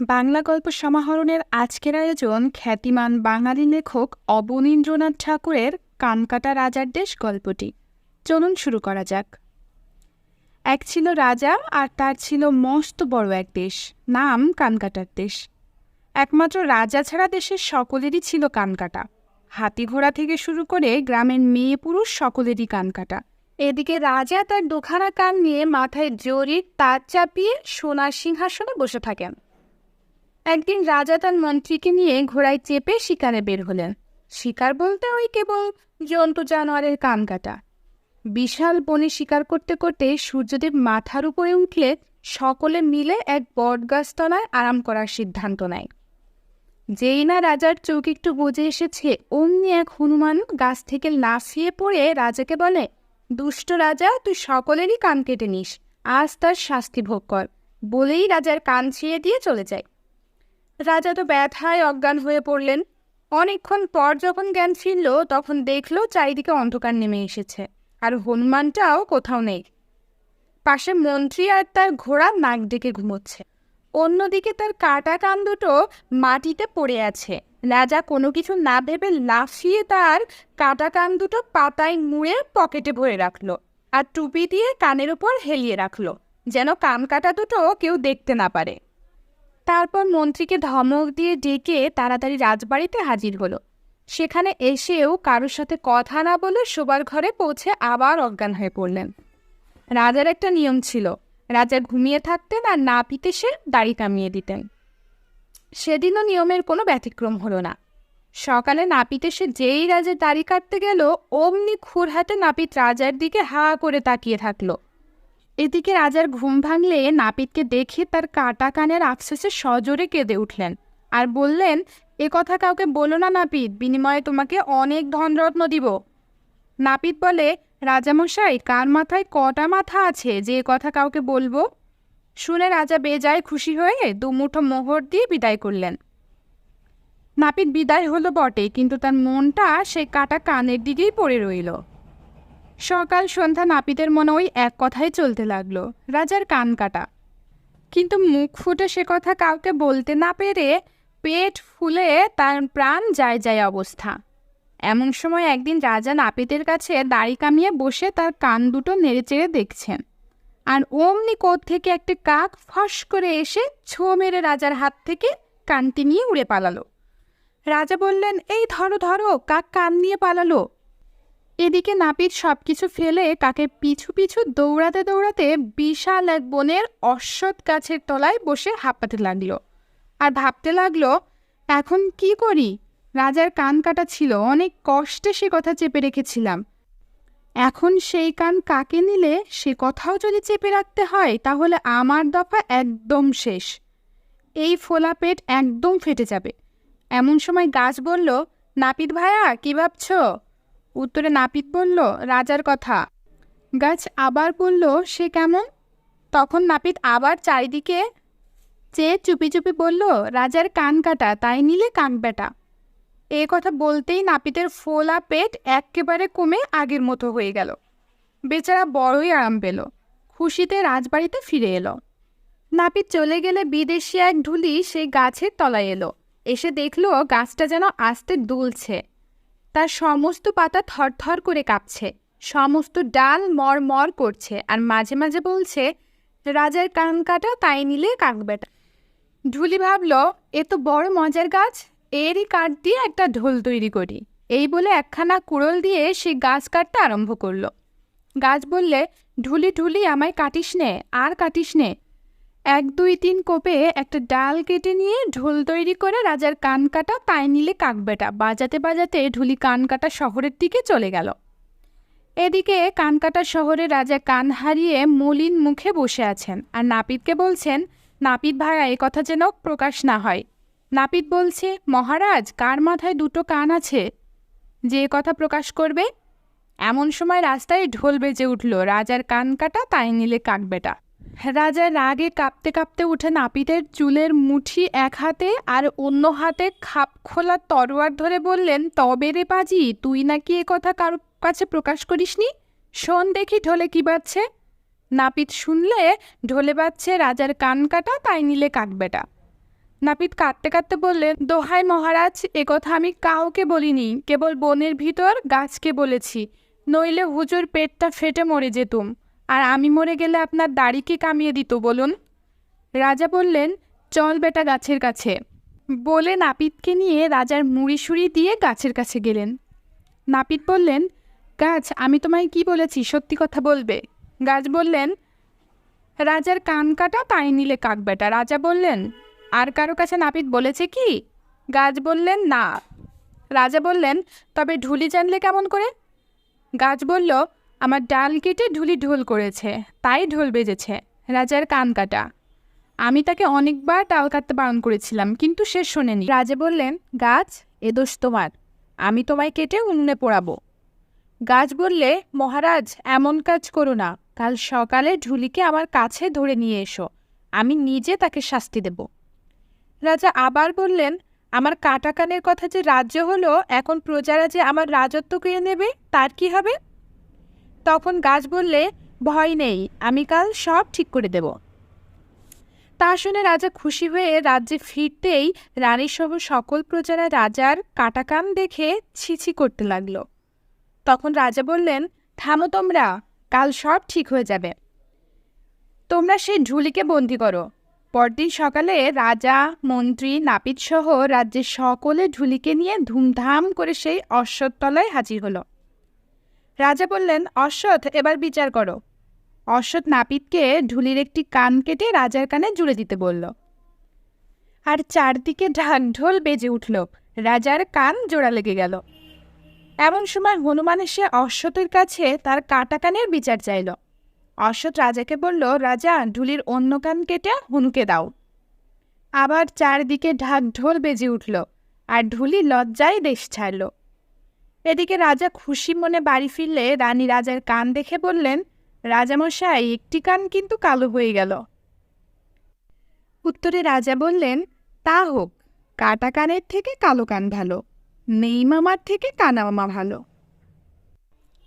বাংলা গল্প সমাহরণের আজকের আয়োজন খ্যাতিমান বাঙালি লেখক অবনীন্দ্রনাথ ঠাকুরের কানকাটা রাজার দেশ গল্পটি। চলুন শুরু করা যাক। এক ছিল রাজা আর তার ছিল মস্ত বড় এক দেশ, নাম কানকাটার দেশ। একমাত্র রাজা ছাড়া দেশের সকলেরই ছিল কানকাটা। হাতি ঘোড়া থেকে শুরু করে গ্রামের মেয়ে পুরুষ সকলেরই কানকাটা। এদিকে রাজা তার দুখানা কান নিয়ে মাথায় জরির তার চাপিয়ে সোনার সিংহাসনে বসে থাকেন। একদিন রাজা তার মন্ত্রীকে নিয়ে ঘোড়ায় চেপে শিকারে বের হলেন। শিকার বলতে ওই কেবল জন্তু জানোয়ারের কান কাটা বিশাল বনে শিকার করতে করতে সূর্যদেব মাথার উপরে উঠলে সকলে মিলে এক বটগাছতলায় আরাম করার সিদ্ধান্ত নেয়। যেই না রাজার চোখ একটু বুঝে এসেছে, অমনি এক হনুমান গাছ থেকে লাফিয়ে পড়ে রাজাকে বলে, দুষ্ট রাজা, তুই সকলেরই কান কেটে নিস, আজ তার শাস্তি ভোগ কর। বলেই রাজার কান ছিঁড়ে দিয়ে চলে যায়। রাজা তো ব্যথায় অজ্ঞান হয়ে পড়লেন। অনেকক্ষণ পর যখন জ্ঞান ফিরল, তখন দেখল চারিদিকে অন্ধকার নেমে এসেছে, আর হনুমানটাও কোথাও নেই। পাশে মন্ত্রী আর তার ঘোড়া নাক ডেকে ঘুমোচ্ছে। অন্যদিকে তার কাটা কান দুটো মাটিতে পড়ে আছে। রাজা কোনো কিছু না ভেবে লাফিয়ে তার কাটা কান দুটো পাতায় মুড়ে পকেটে ভরে রাখল আর টুপি দিয়ে কানের উপর হেলিয়ে রাখল, যেন কান কাটা দুটো কেউ দেখতে না পারে। তারপর মন্ত্রীকে ধমক দিয়ে ডেকে তাড়াতাড়ি রাজবাড়িতে হাজির হলো। সেখানে এসেও কারোর সাথে কথা না বলে শোবার ঘরে পৌঁছে আবার অজ্ঞান হয়ে পড়লেন। রাজার একটা নিয়ম ছিল, রাজা ঘুমিয়ে থাকতেন আর না পিতে সে দাড়ি কামিয়ে দিতেন। সেদিনও নিয়মের কোনো ব্যতিক্রম হলো না। সকালে নাপিতে সে যেই রাজের দাড়ি কাটতে গেল, অমনি খুর হাতে নাপিত রাজার দিকে হা করে তাকিয়ে থাকল। এদিকে রাজার ঘুম ভাঙলে নাপিতকে দেখে তার কাটা কানের আফসোসে সজোরে কেঁদে উঠলেন আর বললেন, এ কথা কাউকে বলো না নাপিত, বিনিময়ে তোমাকে অনেক ধনরত্ন দিব। নাপিত বলে, রাজামশাই, কার মাথায় কটা মাথা আছে যে কথা কাউকে বলব? শুনে রাজা বেজায় খুশি হয়ে দুমুঠো মোহর দিয়ে বিদায় করলেন। নাপিত বিদায় হলো বটে, কিন্তু তার মনটা সেই কাটা কানের দিকেই পড়ে রইল। সকাল সন্ধ্যা নাপিতের মনে ওই এক কথাই চলতে লাগল, রাজার কান কাটা। কিন্তু মুখ ফুটে সে কথা কাউকে বলতে না পেরে পেট ফুলে তার প্রাণ যায় যায় অবস্থা। এমন সময় একদিন রাজা নাপিতের কাছে দাড়ি কামিয়ে বসে তার কান দুটো নেড়েচেড়ে দেখছেন। আর অমনি কোথ থেকে একটি কাক ফস করে এসে ছো মেরে রাজার হাত থেকে কানটি নিয়ে উড়ে পালালো। রাজা বললেন, এই ধরো ধরো, কাক কান নিয়ে পালালো। এদিকে নাপিত সব কিছু ফেলে কাকে পিছু পিছু দৌড়াতে দৌড়াতে বিশাল এক বনের অশ্বৎ গাছের তলায় বসে হাঁপাতে লাগল। আর ভাবতে লাগল, এখন কি করি? রাজার কান কাটা ছিল, অনেক কষ্টে সে কথা চেপে রেখেছিলাম। এখন সেই কান কাকে নিলে সে কথাও যদি চেপে রাখতে হয়, তাহলে আমার দফা একদম শেষ। এই ফোলা পেট একদম ফেটে যাবে। এমন সময় গাছ বলল, নাপিত ভায়া, কী ভাবছ? উত্তরে নাপিত বলল, রাজার কথা। গাছ আবার বলল, সে কেমন? তখন নাপিত আবার চারিদিকে চেয়ে চুপি চুপি বলল, রাজার কান কাটা, তাই নিলে কান বেটা এ কথা বলতেই নাপিতের ফোলা পেট একেবারে কমে আগের মতো হয়ে গেল। বেচারা বড়ই আরাম পেল, খুশিতে রাজবাড়িতে ফিরে এলো। নাপিত চলে গেলে বিদেশি এক ঢুলি সেই গাছের তলায় এলো। এসে দেখল গাছটা যেন আস্তে দুলছে। তার সমস্ত পাতা থরথর করে কাঁপছে। সমস্ত ডাল মর করছে আর মাঝে মাঝে বলছে, রাজার কান কাটা, তাই নিলে কাকবেটা ঢুলি ভাবল, এ তো বড় মজার গাছ, এরই কাঠ দিয়ে একটা ঢোল তৈরি করি। এই বলে একখানা কুড়োল দিয়ে সে গাছ কাটতে আরম্ভ করল। গাছ বললে, ঢুলি ঢুলি, আমায় কাটিস নে, আর কাটিস নে। এক, দুই, তিন কোপে একটা ডাল কেটে নিয়ে ঢোল তৈরি করে রাজার কান কাটা তাই নিলে কাকবেটা বাজাতে বাজাতে ঢুলি কান কাটা শহরের দিকে চলে গেল। এদিকে কানকাটা শহরে রাজা কান হারিয়ে মলিন মুখে বসে আছেন আর নাপিতকে বলছেন, নাপিত ভাইয়া এ কথা যেন প্রকাশ না হয়। নাপিত বলছে, মহারাজ, কার মাথায় দুটো কান আছে? যে কথা প্রকাশ করবে? এমন সময় রাস্তায় ঢোল বেজে উঠল। রাজার কান কাটা তাই নিলে কাকবেটা রাজা রাগে কাঁপতে কাঁপতে উঠে নাপিতের চুলের মুঠি এক হাতে আর অন্য হাতে খাপ খোলা তরোয়ার ধরে বললেন, তবে রে পাজি, তুই নাকি এ কথা কারোর কাছে প্রকাশ করিসনি? শোন দেখি ঢোলে কি বাজছে। নাপিত শুনলে, ঢোলে বাজছে রাজার কান কাটা, তাই নিলে কাকবেটা নাপিত কাঁদতে কাঁদতে বললেন, দোহাই মহারাজ একথা আমি কাউকে বলিনি, কেবল বনের ভিতর গাছকে বলেছি, নইলে হুজুর পেটটা ফেটে মরে যেতুম। আর আমি মরে গেলে আপনার দাড়িকে কামিয়ে দিত বলুন? রাজা বললেন, চল বেটা গাছের কাছে। বলে নাপিতকে নিয়ে রাজার মুড়ি দিয়ে গাছের কাছে গেলেন। নাপিত বললেন, গাছ, আমি তোমায় কি বলেছি সত্যি কথা বলবে? গাছ বললেন, রাজার কান কাটা তাই নিলে কাক বেটা। রাজা বললেন, আর কারও কাছে নাপিত বলেছে কি? গাছ বললেন, না। রাজা বললেন, তবে ঢুলি জানলে কেমন করে? গাছ বলল আমার ডাল কেটে ঢুলি ঢোল করেছে, তাই ঢোল বেজেছে, রাজার কান কাটা। আমি তাকে অনেকবার ডাল কাটতে বারণ করেছিলাম, কিন্তু সে শোনেনি। রাজা বললেন, গাছ, এ দোষ তোমার, আমি তোমায় কেটে উনুনে পোড়াবো। গাছ বললে, মহারাজ, এমন কাজ করো না, কাল সকালে ঢুলিকে আমার কাছে ধরে নিয়ে এসো, আমি নিজে তাকে শাস্তি দেব। রাজা আবার বললেন, আমার কাটা কানের কথা যে রাজ্য হলো, এখন প্রজারা যে আমার রাজত্ব কেড়ে নেবে, তার কি হবে? তখন গাছ বললে, ভয় নেই, আমি কাল সব ঠিক করে দেব। তা শুনে রাজা খুশি হয়ে রাজ্যে ফিরতেই রানীসহ সকল প্রজারা রাজার কাটা কান দেখে ছিছি করতে লাগল। তখন রাজা বললেন, থামো তোমরা, কাল সব ঠিক হয়ে যাবে। তোমরা সেই ঝুলিকে বন্দি করো। পরদিন সকালে রাজা, মন্ত্রী, নাপিত সহ রাজ্যের সকলে ঝুলিকে নিয়ে ধুমধাম করে সেই অশ্বত্থতলায় হাজির হলো। রাজা বললেন অশ্বত্থ এবার বিচার করো। অশ্বত্থ নাপিতকে ঢুলির একটি কান কেটে রাজার কানে জুড়ে দিতে বলল। আর চারদিকে ঢাক ঢোল বেজে উঠল। রাজার কান জোড়া লেগে গেল। এমন সময় হনুমান এসে অশ্বতের কাছে তার কাটা কানের বিচার চাইল। অশ্বত রাজাকে বলল, রাজা, ঢুলির অন্য কান কেটে হনুকে দাও। আবার চারদিকে ঢাক ঢোল বেজে উঠল। আর ঢুলি লজ্জায় দেশ ছাড়ল। এদিকে রাজা খুশি মনে বাড়ি ফিরলে রানী রাজার কান দেখে বললেন, রাজামশাই, একটি কান কিন্তু কালো হয়ে গেল। উত্তরে রাজা বললেন, তা হোক, কাটা কানের থেকে কালো কান ভালো, নেই মামার থেকে কানা মামা ভালো।